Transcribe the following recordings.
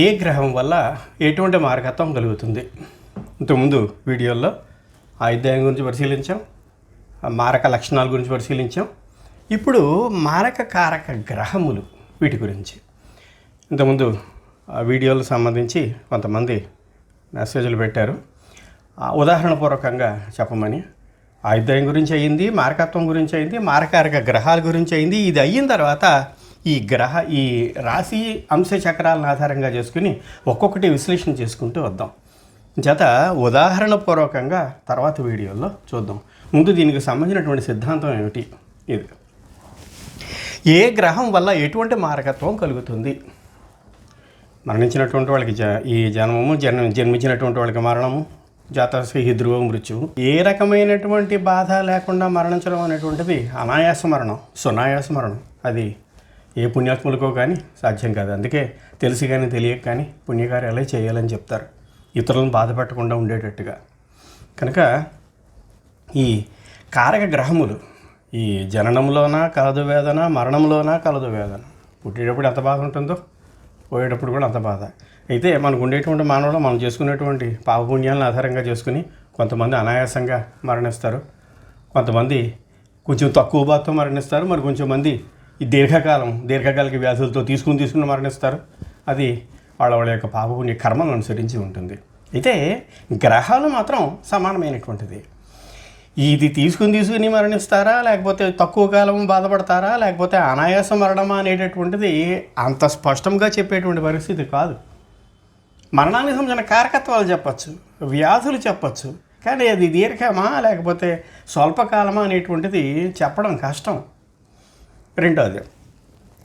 ఏ గ్రహం వల్ల ఎటువంటి మారకత్వం కలుగుతుంది? ఇంతకుముందు వీడియోల్లో ఆయుధ్యాయం గురించి పరిశీలించాం మారక లక్షణాల గురించి పరిశీలించాం. ఇప్పుడు మారక కారక గ్రహములు వీటి గురించి. ఇంతకుముందు ఆ వీడియోలకు సంబంధించి కొంతమంది మెసేజ్లు పెట్టారు. ఉదాహరణపూర్వకంగా చెప్పమని ఆయుధ్యాయం గురించి అయింది మారకత్వం గురించి అయింది మారకారక గ్రహాల గురించి అయింది ఇది అయిన తర్వాత ఈ గ్రహ ఈ రాశి అంశ చక్రాలను ఆధారంగా చేసుకుని ఒక్కొక్కటి విశ్లేషణ చేసుకుంటూ వద్దాం. చేత ఉదాహరణపూర్వకంగా తర్వాత వీడియోలో చూద్దాం. ముందు దీనికి సంబంధించినటువంటి సిద్ధాంతం ఏమిటి? ఇది. ఏ గ్రహం వల్ల ఎటువంటి మారకత్వం కలుగుతుంది? మరణించినటువంటి వాళ్ళకి జ ఈ జన్మము జన్మ జన్మించినటువంటి వాళ్ళకి మరణము జాతశ్రీ ధ్రువ మృత్యువు ఏ రకమైనటువంటి బాధ లేకుండా మరణించడం అనేటువంటిది అనాయాస మరణం సునాయాస మరణం. అది ఏ పుణ్యాత్ములకో కానీ సాధ్యం కాదు. అందుకే తెలిసి కానీ తెలియక కానీ పుణ్యకార్యాలే చేయాలని చెప్తారు. ఇతరులను బాధపెట్టకుండా ఉండేటట్టుగా. కనుక ఈ కారక గ్రహములు ఈ జననంలోనా కలదు వేదన మరణంలోనా కలదు వేదన పుట్టేటప్పుడు ఎంత బాధ ఉంటుందో పోయేటప్పుడు కూడా అంత బాధ. అయితే మనకు ఉండేటువంటి మానవులు మనం చేసుకునేటువంటి పాపపుణ్యాలను ఆధారంగా చేసుకుని కొంతమంది అనాయాసంగా మరణిస్తారు. కొంతమంది కొంచెం తక్కువ బాధతో మరణిస్తారు. మరి కొంచెం మంది ఈ దీర్ఘకాలం దీర్ఘకాలిక వ్యాధులతో తీసుకుని తీసుకుని మరణిస్తారు. అది వాళ్ళ వాళ్ళ యొక్క పాపపుణ్య కర్మను అనుసరించి ఉంటుంది. అయితే గ్రహాలు మాత్రం సమానమైనటువంటిది. ఇది తీసుకుని తీసుకుని మరణిస్తారా లేకపోతే తక్కువ కాలం బాధపడతారా లేకపోతే అనాయాస మరణమా అనేటటువంటిది అంత స్పష్టంగా చెప్పేటువంటి పరిస్థితి కాదు. మరణానికి సంబంధించిన కారకత్వాలు చెప్పచ్చు వ్యాధులు చెప్పచ్చు కానీ అది దీర్ఘమా లేకపోతే స్వల్పకాలమా అనేటువంటిది చెప్పడం కష్టం. రెండోది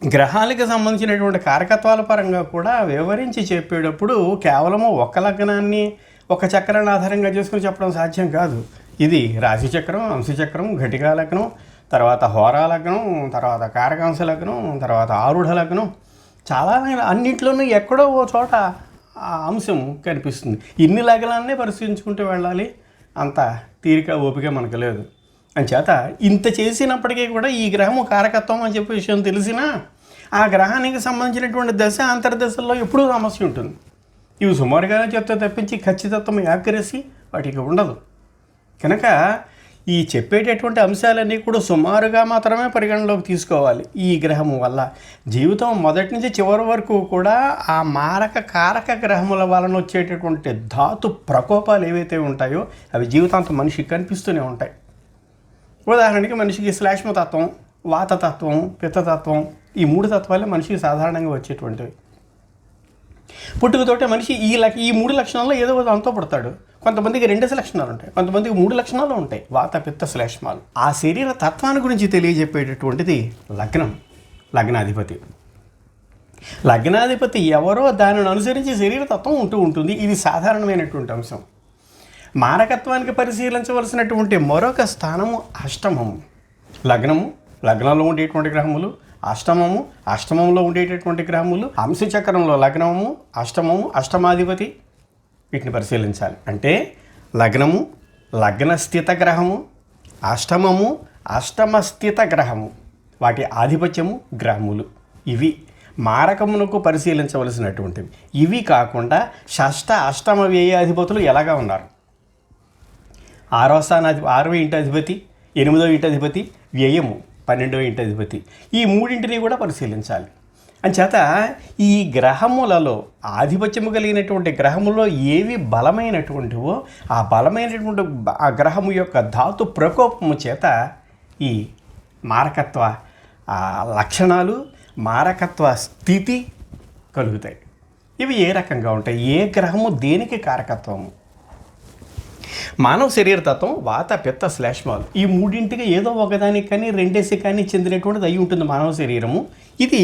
గ్రహాలకు సంబంధించినటువంటి కారకత్వాల పరంగా కూడా వివరించి చెప్పేటప్పుడు కేవలము ఒక లగ్నాన్ని ఒక చక్రాన్ని ఆధారంగా చేసుకుని చెప్పడం సాధ్యం కాదు. ఇది రాశి చక్రం అంశచక్రం ఘటికా లగ్నం తర్వాత హోరా లగ్నం తర్వాత కారకాంశ లగ్నం తర్వాత ఆరుఢ లగ్నం. చాలా అన్నింటిలోనూ ఎక్కడో ఓ చోట ఆ అంశం కనిపిస్తుంది. ఇన్ని లగ్నాలనే పరిశీలించుకుంటూ వెళ్ళాలి. అంత తీరిక ఓపిక మనకు లేదు. అంచేత ఇంత చేసినప్పటికీ కూడా ఈ గ్రహము కారకత్వం అని చెప్పే విషయం తెలిసినా ఆ గ్రహానికి సంబంధించినటువంటి దశ అంతర్దశల్లో ఎప్పుడూ సమస్య ఉంటుంది. ఇవి సుమారుగానే చెప్తే తప్పించి ఖచ్చితత్వం యాక్యురసీ వాటికి ఉండదు. కనుక ఈ చెప్పేటటువంటి అంశాలన్నీ కూడా సుమారుగా మాత్రమే పరిగణలోకి తీసుకోవాలి. ఈ గ్రహము వల్ల జీవితం మొదటి నుంచి చివరి వరకు కూడా ఆ మారక కారక గ్రహముల వలన వచ్చేటటువంటి ధాతు ప్రకోపాలు ఏవైతే ఉంటాయో అవి జీవితాంతం మనిషికి కనిపిస్తూనే ఉంటాయి. ఉదాహరణకి మనిషికి శ్లేష్మతత్వం వాతతత్వం పిత్తతత్వం ఈ మూడు తత్వాలే మనిషికి సాధారణంగా వచ్చేటువంటివి. పుట్టుకతోటే మనిషి ఈ లక్ష ఈ మూడు లక్షణాల్లో ఏదో దాంతో పుడతాడు. కొంతమందికి రెండు లక్షణాలు ఉంటాయి. కొంతమందికి మూడు లక్షణాలు ఉంటాయి. వాత పిత్త శ్లేష్మాలు. ఆ శరీర తత్వాన్ని గురించి తెలియజెప్పేటటువంటిది లగ్నం లగ్నాధిపతి. లగ్నాధిపతి ఎవరో దానిని అనుసరించి శరీరతత్వం ఉంటూ ఉంటుంది. ఇది సాధారణమైనటువంటి అంశం. మారకత్వానికి పరిశీలించవలసినటువంటి మరొక స్థానము అష్టమము. లగ్నము లగ్నంలో ఉండేటువంటి గ్రహములు అష్టమము అష్టమంలో ఉండేటటువంటి గ్రహములు అంశచక్రంలో లగ్నము అష్టమము అష్టమాధిపతి వీటిని పరిశీలించాలి. అంటే లగ్నము లగ్న స్థిత గ్రహము అష్టమము అష్టమ స్థిత గ్రహము వాటి ఆధిపత్యము గ్రహములు. ఇవి మారకమునకు పరిశీలించవలసినటువంటివి. ఇవి కాకుండా షష్ట అష్టమ వ్యయాధిపతులు ఎలాగా ఉన్నారు? ఆరో స్థానాధి ఆరవ ఇంటి అధిపతి ఎనిమిదవ ఇంటి అధిపతి వ్యయము పన్నెండవ ఇంటి అధిపతి ఈ మూడింటిని కూడా పరిశీలించాలి. అంచేత ఈ గ్రహములలో ఆధిపత్యము కలిగినటువంటి గ్రహములో ఏవి బలమైనటువంటివో ఆ బలమైనటువంటి ఆ గ్రహము యొక్క ధాతు ప్రకోపము చేత ఈ మారకత్వ లక్షణాలు మారకత్వ స్థితి కలుగుతాయి. ఇవి ఏ రకంగా ఉంటాయి? ఏ గ్రహము దేనికి కారకత్వము? మానవ శరీర తత్వం వాత పిత్త శ్లేష్మాలు ఈ మూడింటికి ఏదో ఒకదానికి కానీ రెండేసి కానీ చెందినటువంటిది అయి ఉంటుంది మానవ శరీరము. ఇది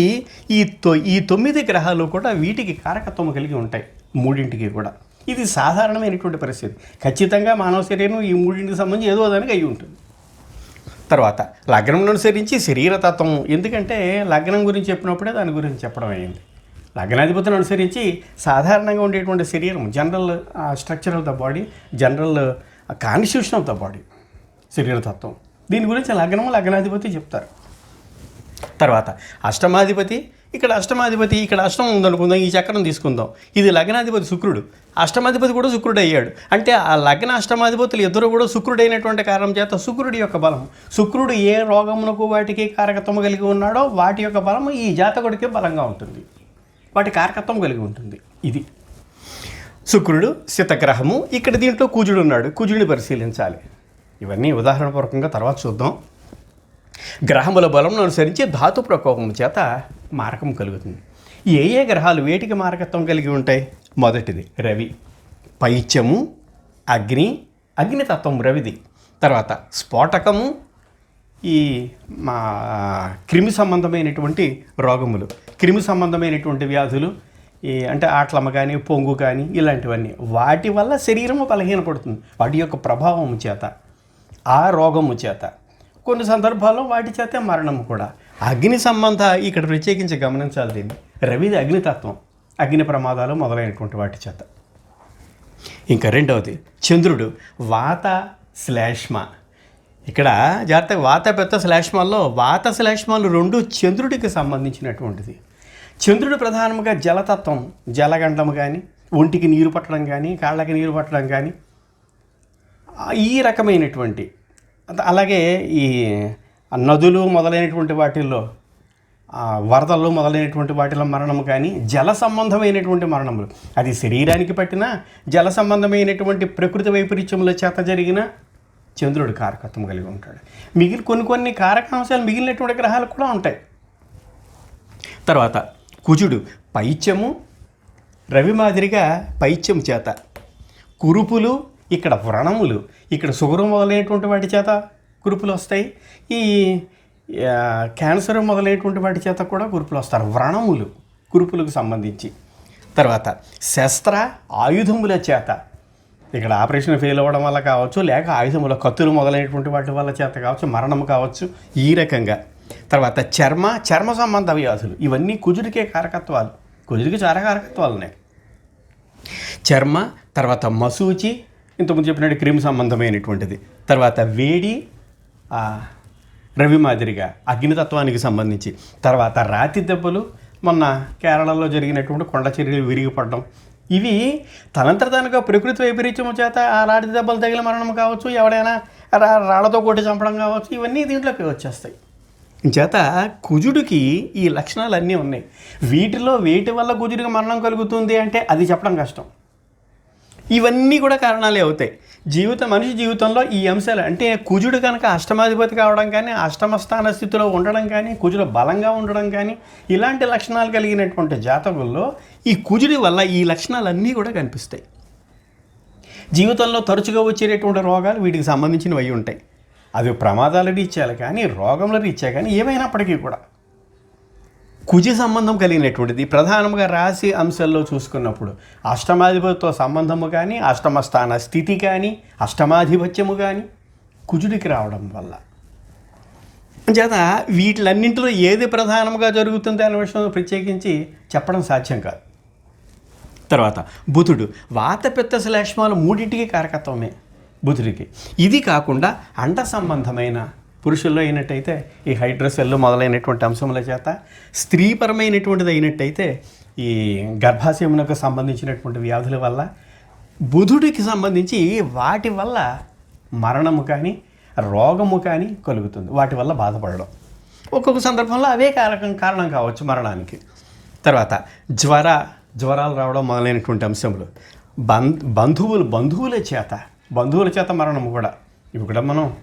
ఈ తొ ఈ తొమ్మిది గ్రహాలు కూడా వీటికి కారకత్వం కలిగి ఉంటాయి మూడింటికి కూడా. ఇది సాధారణమైనటువంటి పరిస్థితి. ఖచ్చితంగా మానవ శరీరం ఈ మూడింటికి సంబంధించి ఏదో దానికి అయి ఉంటుంది. తర్వాత లగ్నం అనుసరించి శరీరతత్వం ఎందుకంటే లగ్నం గురించి చెప్పినప్పుడే దాని గురించి చెప్పడం అయింది. లగ్నాధిపతిని అనుసరించి సాధారణంగా ఉండేటువంటి శరీరం general structure of the body general constitution of the body శరీరతత్వం దీని గురించి లగ్నం లగ్నాధిపతి చెప్తారు. తర్వాత అష్టమాధిపతి ఇక్కడ అష్టమాధిపతి ఇక్కడ అష్టమం ఉందనుకుందాం ఈ చక్రం తీసుకుందాం. ఇది లగ్నాధిపతి శుక్రుడు. అష్టమాధిపతి కూడా శుక్రుడు అయ్యాడు. అంటే ఆ లగ్న అష్టమాధిపతులు ఇద్దరు కూడా శుక్రుడైనటువంటి కారణం చేత శుక్రుడి యొక్క బలం. శుక్రుడు ఏ రోగమునకు వాటికి కారకత్వం కలిగి ఉన్నాడో వాటి యొక్క బలం ఈ జాతకుడికి బలంగా ఉంటుంది. వాటి కారకత్వం కలిగి ఉంటుంది. ఇది. శుక్రుడు శితగ్రహము ఇక్కడ దీంట్లో కుజుడు ఉన్నాడు. కుజుడిని పరిశీలించాలి. ఇవన్నీ ఉదాహరణపూర్వకంగా తర్వాత చూద్దాం. గ్రహముల బలం అనుసరించి ధాతు ప్రకోపం చేత మారకం కలుగుతుంది. ఏ ఏ గ్రహాలు వేటికి మారకత్వం కలిగి ఉంటాయి? మొదటిది రవి. పైత్యము అగ్ని అగ్నితత్వం రవిది. తర్వాత స్ఫోటకము ఈ మా క్రిమి సంబంధమైనటువంటి రోగములు. క్రిమి సంబంధమైనటువంటి వ్యాధులు ఈ అంటే ఆట్లమ్మ కానీ పొంగు కానీ ఇలాంటివన్నీ వాటి వల్ల శరీరము బలహీనపడుతుంది. వాటి యొక్క ప్రభావం చేత ఆ రోగము చేత. కొన్ని సందర్భాల్లో వాటి చేతే మరణం కూడా. అగ్ని సంబంధ ఇక్కడ ప్రత్యేకించి గమనించాలి దీన్ని రవిది అగ్నితత్వం. అగ్ని ప్రమాదాలు మొదలైనటువంటి వాటి చేత. ఇంకా రెండవది చంద్రుడు వాత శ్లేష్మ. ఇక్కడ జాగ్రత్తగా వాత పెద్ద శ్లేష్మాల్లో వాత శ్లేష్మాలు రెండు చంద్రుడికి సంబంధించినటువంటిది. చంద్రుడు ప్రధానంగా జలతత్వం జలగండం కానీ ఒంటికి నీరు పట్టడం కానీ కాళ్ళకి నీరు పట్టడం కానీ ఈ రకమైనటువంటి అలాగే ఈ నదులు మొదలైనటువంటి వాటిల్లో వరదలు మొదలైనటువంటి వాటిలో మరణం కానీ జల సంబంధమైనటువంటి మరణములు. అది శరీరానికి పట్టిన జల సంబంధమైనటువంటి ప్రకృతి వైపరీత్యముల చేత జరిగిన చంద్రుడు కారకత్వం కలిగి ఉంటాడు. మిగిలి కొన్ని కొన్ని కారకాంశాలు మిగిలినటువంటి గ్రహాలు కూడా ఉంటాయి. తర్వాత కుజుడు పైత్యము రవి మాదిరిగా పైత్యం చేత. కురుపులు ఇక్కడ వ్రణములు ఇక్కడ సుగరం మొదలైనటువంటి వాటి చేత కురుపులు వస్తాయి. ఈ క్యాన్సర్ మొదలైనటువంటి వాటి చేత కూడా కురుపులు వస్తారు. వ్రణములు కురుపులకు సంబంధించి. తర్వాత శస్త్ర ఆయుధముల చేత. ఇక్కడ ఆపరేషన్ ఫెయిల్ అవ్వడం వల్ల కావచ్చు లేక ఆయుధముల కత్తులు మొదలైనటువంటి వాటి వల్ల చేత కావచ్చు మరణం కావచ్చు ఈ రకంగా. తర్వాత చర్మ చర్మ సంబంధ వ్యాధులు ఇవన్నీ కుజుడికే కారకత్వాలు. కుజుడికి చాలా కారకత్వాలు ఉన్నాయి. చర్మ తర్వాత మసూచి ఇంతకుముందు చెప్పినట్టు క్రిమి సంబంధమైనటువంటిది. తర్వాత వేడి రవి మాదిరిగా అగ్నితత్వానికి సంబంధించి. తర్వాత రాతి దెబ్బలు మొన్న కేరళలో జరిగినటువంటి కొండ చర్యలు విరిగిపడడం. ఇవి తనంతరదానిగా ప్రకృతి వైపరీత్యం చేత ఆ రాతి దెబ్బలు తగిలిన మరణం కావచ్చు ఎవడైనా రా రాళ్ళతో కొట్టి చంపడం కావచ్చు ఇవన్నీ దీంట్లోకి వచ్చేస్తాయి. చేత కుజుడికి ఈ లక్షణాలు అన్నీ ఉన్నాయి. వీటిలో వేటి వల్ల కుజుడికి మరణం కలుగుతుంది అంటే అది చెప్పడం కష్టం. ఇవన్నీ కూడా కారణాలే అవుతాయి. జీవితం మనిషి జీవితంలో ఈ అంశాలు అంటే కుజుడు కనుక అష్టమాధిపతి కావడం కానీ అష్టమ స్థాన స్థితిలో ఉండడం కానీ కుజుడు బలంగా ఉండడం కానీ ఇలాంటి లక్షణాలు కలిగినటువంటి జాతకుల్లో ఈ కుజుడి వల్ల ఈ లక్షణాలన్నీ కూడా కనిపిస్తాయి. జీవితంలో తరచుగా వచ్చేటటువంటి రోగాలు వీటికి సంబంధించినవి అయి ఉంటాయి. అవి ప్రమాదాల రీత్యాలు కానీ రోగముల రీత్యా కానీ ఏమైనప్పటికీ కూడా కుజ సంబంధం కలిగినటువంటిది ప్రధానంగా రాశి అంశాల్లో చూసుకున్నప్పుడు అష్టమాధిపతితో సంబంధము కానీ అష్టమ స్థాన స్థితి కానీ అష్టమాధిపత్యము కానీ కుజుడికి రావడం వల్ల. చేత వీటిలన్నింటిలో ఏది ప్రధానంగా జరుగుతుంది అనే విషయం ప్రత్యేకించి చెప్పడం సాధ్యం కాదు. తర్వాత బుధుడు వాత పిత్త శ్లేష్మాలు మూడింటికి కారకత్వమే. బుధుడికి. ఇది కాకుండా అండ సంబంధమైన పురుషుల్లో అయినట్టయితే ఈ హైడ్రోసెల్ మొదలైనటువంటి అంశముల చేత స్త్రీపరమైనటువంటిది అయినట్టయితే ఈ గర్భాశయమునకు సంబంధించినటువంటి వ్యాధుల వల్ల బుధుడికి సంబంధించి వాటి వల్ల మరణము కానీ రోగము కానీ కలుగుతుంది. వాటి వల్ల బాధపడడం. ఒక్కొక్క సందర్భంలో అవే కారకం కారణం కావచ్చు మరణానికి. తర్వాత జ్వర జ్వరాలు రావడం మొదలైనటువంటి అంశములు. బంధువులు బంధువుల చేత బంధువుల చేత మరణము కూడా. ఇవి కూడా మనం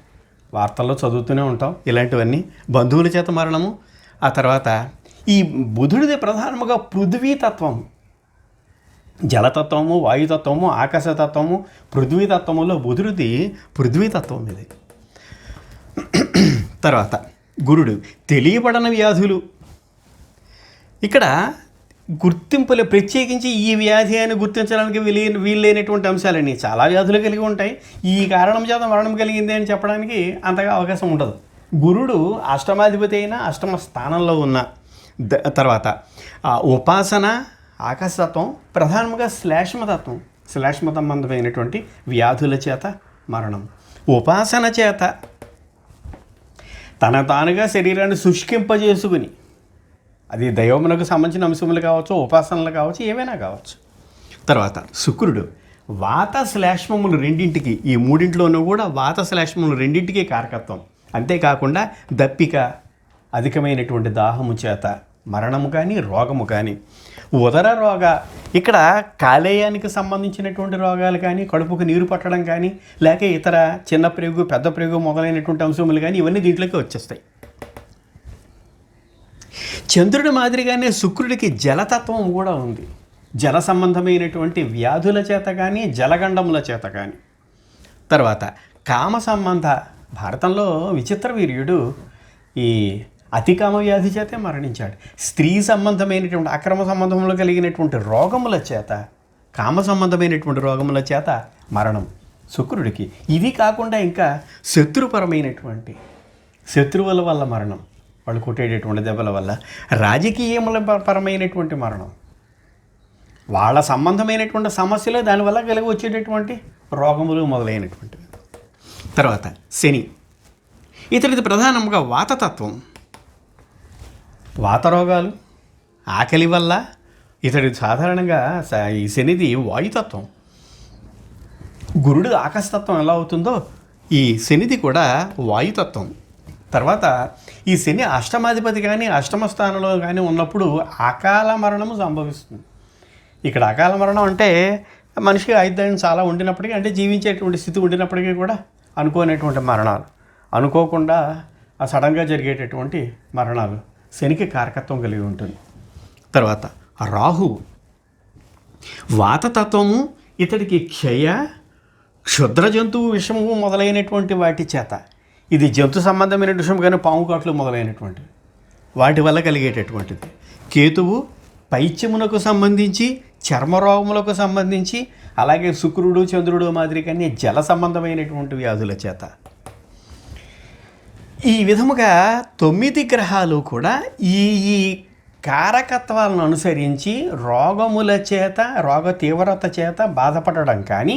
వార్తల్లో చదువుతూనే ఉంటాం. ఇలాంటివన్నీ బంధువుల చేత మరణము ఆ తర్వాత ఈ బుధుడిది ప్రధానముగా పృథ్వీతత్వం. జలతత్వము వాయుతత్వము ఆకాశతత్వము పృథ్వీతత్వములో బుధుడిది పృథ్వీతత్వం ఇది. తర్వాత గురుడు తెలియబడని వ్యాధులు. ఇక్కడ గుర్తింపులు ప్రత్యేకించి ఈ వ్యాధి అని గుర్తించడానికి వీలు వీళ్ళైనటువంటి అంశాలన్నీ చాలా వ్యాధులు కలిగి ఉంటాయి. ఈ కారణం చేత మరణం కలిగింది అని చెప్పడానికి అంతగా అవకాశం ఉండదు. గురుడు అష్టమాధిపతి అయినా అష్టమ స్థానంలో ఉన్న ద- తర్వాత ఆ ఉపాసన ఆకాశతత్వం ప్రధానంగా శ్లేష్మతత్వం శ్లేష్మ సంబంధమైనటువంటి వ్యాధుల చేత మరణం. ఉపాసన చేత తన తానుగా శరీరాన్ని శుష్కింపజేసుకుని అది దైవమునకు సంబంధించిన అంశములు కావచ్చు ఉపాసనలు కావచ్చు ఏవైనా కావచ్చు. తర్వాత శుక్రుడు వాత శ్లేష్మములు రెండింటికి ఈ మూడింటిలోనూ కూడా వాత శ్లేష్మములు రెండింటికి కారకత్వం. అంతేకాకుండా దప్పిక అధికమైనటువంటి దాహము చేత మరణము కానీ రోగము కానీ ఉదర రోగ ఇక్కడ కాలేయానికి సంబంధించినటువంటి రోగాలు కానీ కడుపుకు నీరు పట్టడం కానీ లేక ఇతర చిన్న ప్రేగు పెద్ద ప్రేగు మొదలైనటువంటి అంశములు కానీ ఇవన్నీ దీంట్లోకి వచ్చేస్తాయి. చంద్రుడి మాదిరిగానే శుక్రుడికి జలతత్వం కూడా ఉంది. జల సంబంధమైనటువంటి వ్యాధుల చేత కానీ జలగండముల చేత కానీ తర్వాత కామ సంబంధ భారతంలో విచిత్ర వీర్యుడు ఈ అతికామ వ్యాధి చేతే మరణించాడు. స్త్రీ సంబంధమైనటువంటి అక్రమ సంబంధంలో కలిగినటువంటి రోగముల చేత కామ సంబంధమైనటువంటి రోగముల చేత మరణం శుక్రుడికి. ఇది కాకుండా ఇంకా శత్రుపరమైనటువంటి శత్రువుల వల్ల మరణం. వాళ్ళు కొట్టేటటువంటి దెబ్బల వల్ల రాజకీయముల పరమైనటువంటి మరణం. వాళ్ళ సంబంధమైనటువంటి సమస్యలు దానివల్ల కలిగి వచ్చేటటువంటి రోగములు మొదలైనటువంటివి. తర్వాత శని. ఇతడిది ప్రధానంగా వాతతత్వం. వాత రోగాలు ఆకలి వల్ల ఇతడి సాధారణంగా ఈ శనిది వాయుతత్వం. గురుడు ఆకాశతత్వం ఎలా అవుతుందో ఈ శనిది కూడా వాయుతత్వం. తర్వాత ఈ శని అష్టమాధిపతి కానీ అష్టమ స్థానంలో కానీ ఉన్నప్పుడు అకాల మరణము సంభవిస్తుంది. ఇక్కడ అకాల మరణం అంటే మనిషికి ఆయుధాయం చాలా ఉండినప్పటికీ అంటే జీవించేటువంటి స్థితి ఉండినప్పటికీ కూడా అనుకోనటువంటి మరణాలు. అనుకోకుండా ఆ సడన్గా జరిగేటటువంటి మరణాలు శనికి కారకత్వం కలిగి ఉంటుంది. తర్వాత రాహు. వాతతత్వము ఇతడికి క్షయ క్షుద్ర జంతువు విషము మొదలైనటువంటి వాటి చేత ఇది జంతు సంబంధమైన విషయం కానీ పాము కాట్లు మొదలైనటువంటివి. వాటి వల్ల కలిగేటటువంటిది. కేతువు పైత్యమునకు సంబంధించి చర్మరోగములకు సంబంధించి అలాగే శుక్రుడు చంద్రుడు మాదిరిగానే జల సంబంధమైనటువంటి వ్యాధుల చేత. ఈ విధముగా తొమ్మిది గ్రహాలు కూడా ఈ ఈ కారకత్వాలను అనుసరించి రోగముల చేత రోగ తీవ్రత చేత బాధపడడం కానీ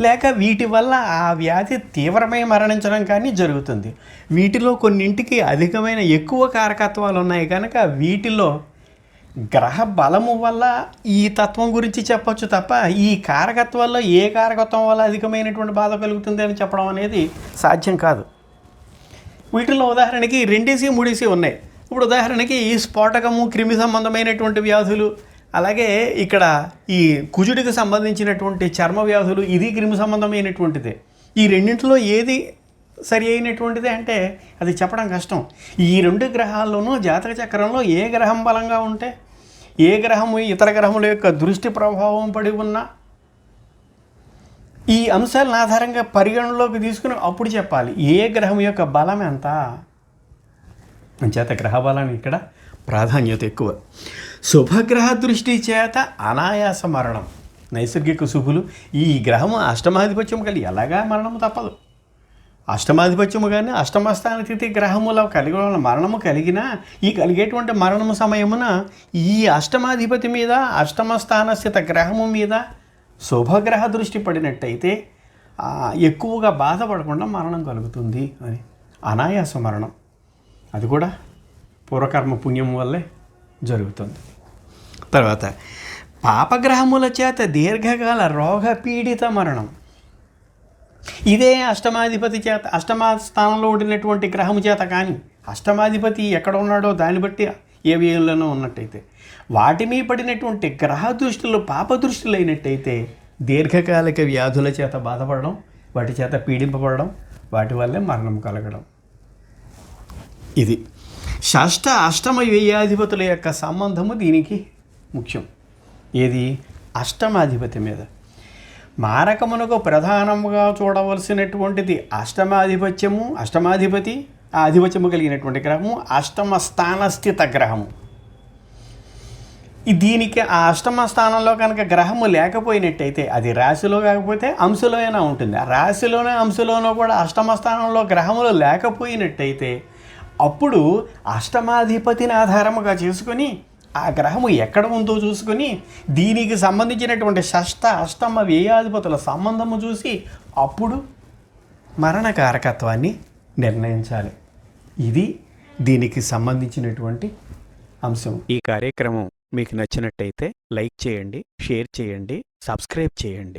లేక వీటి వల్ల ఆ వ్యాధి తీవ్రమై మరణించడం కానీ జరుగుతుంది. వీటిలో కొన్నింటికి అధికమైన ఎక్కువ కారకత్వాలు ఉన్నాయి కనుక వీటిలో గ్రహ బలము వల్ల ఈ తత్వం గురించి చెప్పొచ్చు తప్ప ఈ కారకత్వాల్లో ఏ కారకత్వం వల్ల అధికమైనటువంటి బాధ కలుగుతుంది అని చెప్పడం అనేది సాధ్యం కాదు. వీటిల్లో ఉదాహరణకి రెండేసి మూడేసి ఉన్నాయి. ఇప్పుడు ఉదాహరణకి ఈ స్ఫోటకము క్రిమి సంబంధమైనటువంటి వ్యాధులు అలాగే ఇక్కడ ఈ కుజుడికి సంబంధించినటువంటి చర్మ వ్యాధులు ఇది క్రిమి సంబంధమైనటువంటిదే. ఈ రెండింటిలో ఏది సరి అయినటువంటిది అంటే అది చెప్పడం కష్టం. ఈ రెండు గ్రహాల్లోనూ జాతక చక్రంలో ఏ గ్రహం బలంగా ఉంటే ఏ గ్రహము ఇతర గ్రహముల యొక్క దృష్టి ప్రభావం పడి ఉన్నా ఈ అంశాలను ఆధారంగా పరిగణలోకి తీసుకుని అప్పుడు చెప్పాలి ఏ గ్రహం యొక్క బలం ఎంత? అంచేత గ్రహబలాన్ని ఇక్కడ ప్రాధాన్యత ఎక్కువ. శుభగ్రహ దృష్టి చేత అనాయాస మరణం. నైసర్గిక శుభులు ఈ గ్రహము అష్టమాధిపత్యం కలిగి ఎలాగా మరణము తప్పదు. అష్టమాధిపత్యము కానీ అష్టమస్థాన తిథి గ్రహముల కలిగి ఉన్న మరణము కలిగినా ఈ కలిగేటువంటి మరణము సమయమున ఈ అష్టమాధిపతి మీద అష్టమస్థాన స్థిత గ్రహము మీద శుభగ్రహ దృష్టి పడినట్టయితే ఎక్కువగా బాధపడకుండా మరణం కలుగుతుంది అని. అనాయాస మరణం. అది కూడా పూర్వకర్మ పుణ్యం వల్లే జరుగుతుంది. తర్వాత పాపగ్రహముల చేత దీర్ఘకాల రోగపీడిత మరణం. ఇదే అష్టమాధిపతి చేత అష్టమా స్థానంలో ఉండినటువంటి గ్రహము చేత కానీ అష్టమాధిపతి ఎక్కడ ఉన్నాడో దాన్ని బట్టి ఏ వ్యయంలోనూ ఉన్నట్టయితే వాటి మీద పడినటువంటి గ్రహ దృష్టిలో పాప దృష్టిలైనట్టయితే అయినట్టయితే దీర్ఘకాలిక వ్యాధుల చేత బాధపడడం వాటి చేత పీడింపబడడం వాటి వల్లే మరణం కలగడం. ఇది. షష్ట అష్టమ వ్యయాధిపతుల యొక్క సంబంధము దీనికి ముఖ్యం. ఏది? అష్టమాధిపతి మీద. మారకమునకు ప్రధానముగా చూడవలసినటువంటిది అష్టమాధిపత్యము అష్టమాధిపతి ఆధిపత్యము కలిగినటువంటి గ్రహము అష్టమ స్థానస్థిత గ్రహము. దీనికి ఆ అష్టమ స్థానంలో కనుక గ్రహము లేకపోయినట్టయితే అది రాశిలో కాకపోతే అంశలో అయినా ఉంటుంది. ఆ రాశిలోనే అంశలోనూ కూడా అష్టమ స్థానంలో గ్రహములు లేకపోయినట్టయితే అప్పుడు అష్టమాధిపతిని ఆధారముగా చేసుకొని ఆ గ్రహము ఎక్కడ ఉందో చూసుకొని దీనికి సంబంధించినటువంటి షష్ట అష్టమ వ్యయాధిపతుల సంబంధము చూసి అప్పుడు మరణ కారకత్వాన్ని నిర్ణయించాలి. ఇది దీనికి సంబంధించినటువంటి అంశం. ఈ కార్యక్రమం మీకు నచ్చినట్టయితే లైక్ చేయండి షేర్ చేయండి సబ్స్క్రైబ్ చేయండి.